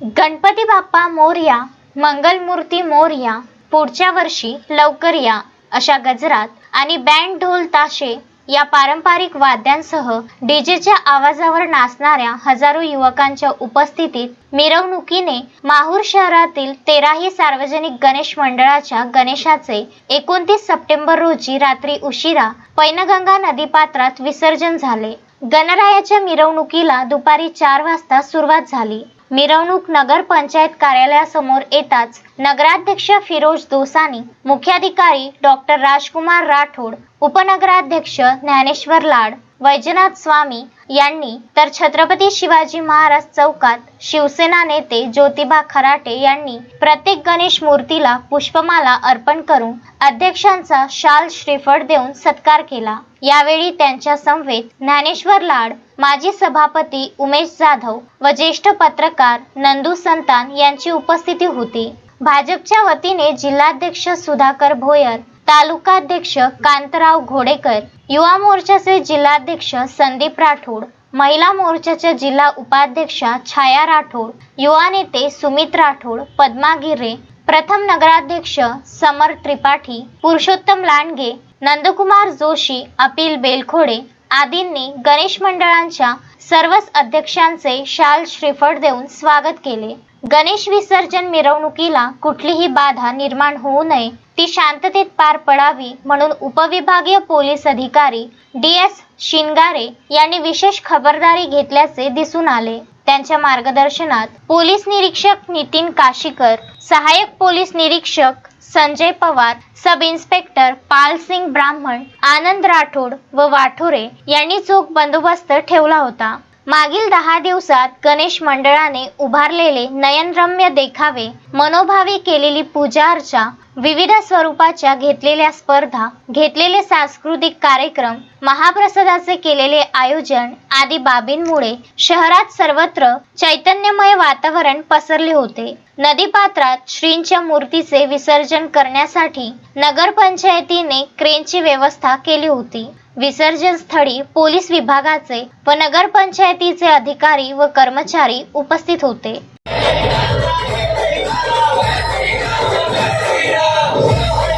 गणपती बाप्पा मोरया मंगलमूर्ती मोरया पुढच्या वर्षी लवकर या अशा गजरात आणि बँड ढोल ताशे या पारंपरिक वाद्यांसह डीजेच्या आवाजावर नाचणाऱ्या हजारो युवकांच्या उपस्थितीत मिरवणुकीने माहूर शहरातील तेराही सार्वजनिक गणेश मंडळाच्या गणेशाचे एकोणतीस सप्टेंबर रोजी रात्री उशिरा पैनगंगा नदीपात्रात विसर्जन झाले. गणरायाच्या मिरवणुकीला दुपारी चार वाजता सुरुवात झाली. मिरवणूक नगर पंचायत कार्यालयासमोर येताच नगराध्यक्ष फिरोज दोसानी मुख्याधिकारी डॉक्टर राजकुमार राठोड उपनगराध्यक्ष ज्ञानेश्वर लाड वैजनाथ स्वामी यांनी तर छत्रपती शिवाजी महाराज चौकात शिवसेना नेते ज्योतिबा खराटे यांनी प्रत्येक गणेश मूर्तीला पुष्पमाला अर्पण करून अध्यक्षांचा शाल श्रीफळ देऊन सत्कार केला. यावेळी त्यांच्या समवेत ज्ञानेश्वर लाड माजी सभापती उमेश जाधव व ज्येष्ठ पत्रकार नंदू संतान यांची उपस्थिती होती. भाजपच्या वतीने जिल्हाध्यक्ष सुधाकर भोयर तालुकाध्यक्ष कांतराव घोडेकर युवा मोर्चाचे जिल्हाध्यक्ष संदीप राठोड महिला मोर्चाच्या जिल्हा उपाध्यक्षा छाया राठोड युवा नेते सुमित राठोड पद्मा गिरे प्रथम नगराध्यक्ष समर त्रिपाठी पुरुषोत्तम लांडगे नंदकुमार जोशी अपिल बेलखोडे आदींनी गणेश मंडळांच्या सर्वच अध्यक्षांचे शाल श्रीफळ देऊन स्वागत केले. गणेश विसर्जन मिरवणुकीला कुठलीही बाधा निर्माण होऊ नये ती शांततेत पार पडावी म्हणून उपविभागीय पोलीस अधिकारी डी एस शिनगारे यांनी विशेष खबरदारी घेतल्याचे दिसून आले. त्यांच्या मार्गदर्शनात पोलीस निरीक्षक नितीन काशीकर सहाय्यक पोलीस निरीक्षक संजय पवार सब इन्स्पेक्टर पालसिंग ब्राह्मण आनंद राठोड व वाठोरे यांनी चोख बंदोबस्त ठेवला होता. मागील दहा दिवसात गणेश मंडळाने उभारलेले नयनरम्य देखावे मनोभावी केलेली पूजा अर्चा विविध स्वरूपाच्या घेतलेल्या स्पर्धा घेतलेले सांस्कृतिक कार्यक्रम महाप्रसादाचे केलेले आयोजन आदी बाबींमुळे शहरात सर्वत्र चैतन्यमय वातावरण पसरले होते. नदीपात्रात श्रींच्या मूर्तीचे विसर्जन करण्यासाठी नगरपंचायतीने क्रेनची व्यवस्था केली होती. विसर्जन स्थळी पोलीस विभागाचे व नगरपंचायतीचे अधिकारी व कर्मचारी उपस्थित होते. oh Joy, Joy, Joy, Joy,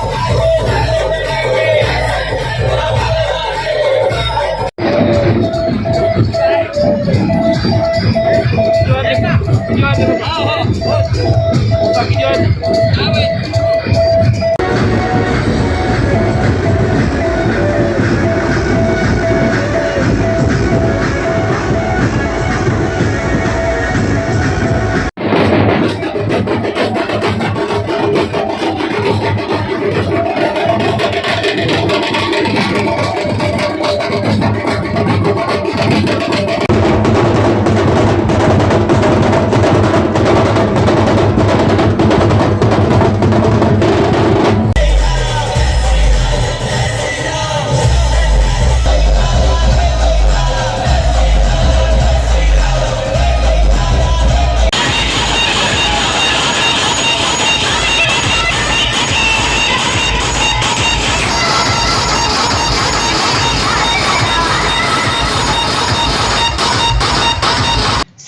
Joy, Joy, Joy, Joy, Joy, Joy, Joy,